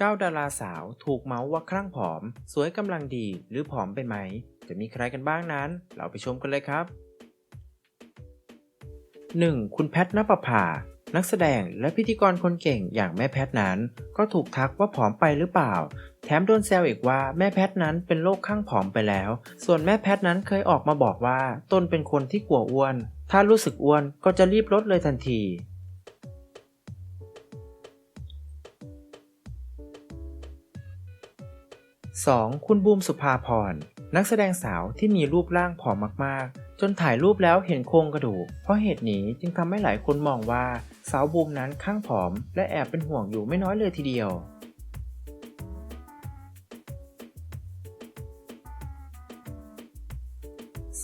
9 ดาราสาวถูกเมาส์ว่าคลั่งผอม สวยกำลังดีหรือผอมไปไหม จะมีใครกันบ้างนั้น เราไปชมกันเลยครับ 1. คุณแพทณปภา นักแสดงและพิธีกรคนเก่งอย่างแม่แพทนั้น ก็ถูกทักว่าผอมไปหรือเปล่า แถมโดนแซวอีกว่าแม่แพทนั้นเป็นโรคข้างผอมไปแล้ว ส่วนแม่แพทนั้นเคยออกมาบอกว่าตนเป็นคนที่กลัวอ้วน ถ้ารู้สึกอ้วนก็จะรีบลดเลยทันที 2. คุณบูมสุภาพร นักแสดงสาวที่มีรูปร่างผอมมากๆ จนถ่ายรูปแล้วเห็นโครงกระดูก เพราะเหตุนี้จึงทำให้หลายคนมองว่าสาวบูมนั้นข้างผอม และแอบเป็นห่วงอยู่ไม่น้อยเลยทีเดียว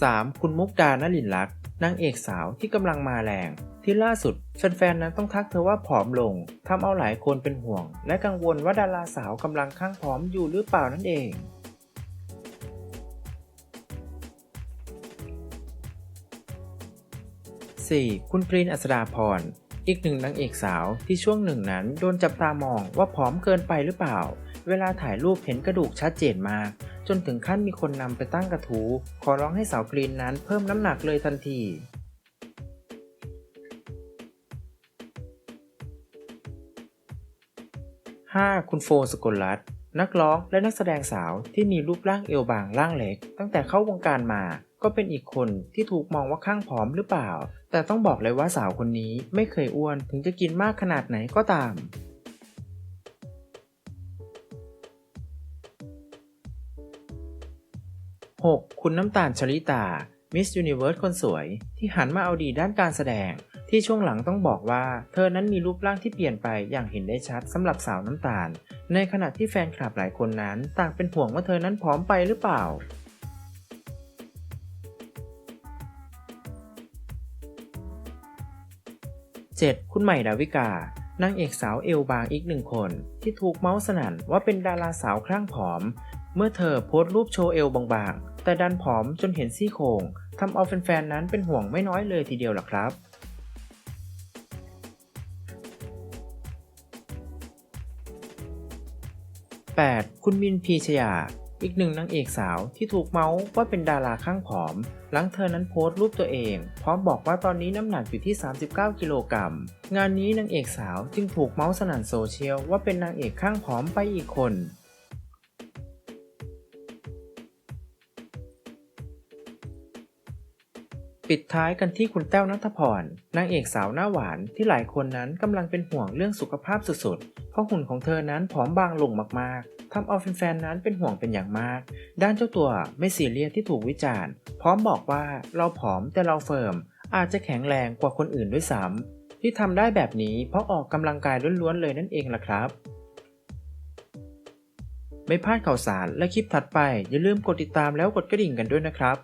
3. คุณมุกดานลินลักษณ์นางเอกสาวที่กำลังมาแรง ที่ล่าสุดแฟนๆนั้นต้องทักเธอว่าผอมลงทำเอาหลายคนเป็นห่วง และกังวลว่าดาราสาวกำลังข้างผอมอยู่หรือเปล่านั่นเอง 4. คุณปรีนอัศดาพรอีกหนึ่งนางเอกสาวที่ช่วงหนึ่งนั้นโดนจับตามองว่าผอมเกินไปหรือเปล่า เวลาถ่ายรูปเห็นกระดูกชัดเจนมาก จนถึงขั้นมีคนนำไปตั้งกระทู้ขอร้องให้สาวกรีนนั้นเพิ่มน้ำหนักเลยทันที 5. คุณโฟสกลรัตน์นักร้องและนักแสดงสาวที่มีรูปร่างเอวบางร่างเล็ก ตั้งแต่เข้าวงการมาก็เป็นอีกคนที่ถูกมองว่าข้างผอมหรือเปล่า แต่ต้องบอกเลยว่าสาวคนนี้ไม่เคยอ้วนถึงจะกินมากขนาดไหนก็ตาม 6. คุณน้ำตาลชลิตามิสยูนิเวิร์สคนสวยที่หันมาเอาดีด้านการแสดง ที่ช่วงหลังต้องบอกว่า เธอนั้นมีรูปร่างที่เปลี่ยนไปอย่างเห็นได้ชัดสำหรับสาวน้ำตาล ในขณะที่แฟนคลับหลายคนนั้น ต่างเป็นห่วงว่าเธอนั้นผอมไปหรือเปล่า 7. คุณใหม่ดาวิกานางเอกสาวเอวบางอีกหนึ่งคน ที่ถูกเมาส์สนั่นว่าเป็นดาราสาวคลั่งผอม เมื่อเธอโพสต์รูปโชว์เอวบางๆ แต่ดันผอมจนเห็นซี่โครงทำเอาแฟนๆนั้นเป็นห่วงไม่น้อยเลยทีเดียวล่ะครับ 8. คุณมินพีชยา อีกหนึ่งนางเอกสาวที่ถูกเมาส์ว่าเป็นดาราข้างผอม หลังเธอนั้นโพสต์รูปตัวเอง พร้อมบอกว่าตอนนี้น้ำหนักอยู่ที่ 39 กิโลกรัม งานนี้นางเอกสาวจึงถูกเมาส์สนั่นโซเชียลว่าเป็นนางเอกข้างผอมไปอีกคน ปิดท้ายกันที่คุณแต้วนัทพรนางเอกสาวหน้าหวานที่หลายคนนั้นกำลังเป็นห่วงเรื่องสุขภาพสุดๆ เพราะหุ่นของเธอนั้นผอมบางลงมากๆทำเอาแฟนๆนั้นเป็นห่วงเป็นอย่างมาก ด้านเจ้าตัวไม่ซีเรียสที่ถูกวิจารณ์ พร้อมบอกว่าเราผอมแต่เราเฟิร์ม อาจจะแข็งแรงกว่าคนอื่นด้วยซ้ำที่ทำได้แบบนี้เพราะออกกำลังกายล้วนๆเลยนั่นเองล่ะครับไม่พลาดข่าวสารและคลิปถัดไปอย่าลืมกดติดตามแล้วกดกระดิ่งกันด้วยนะครับ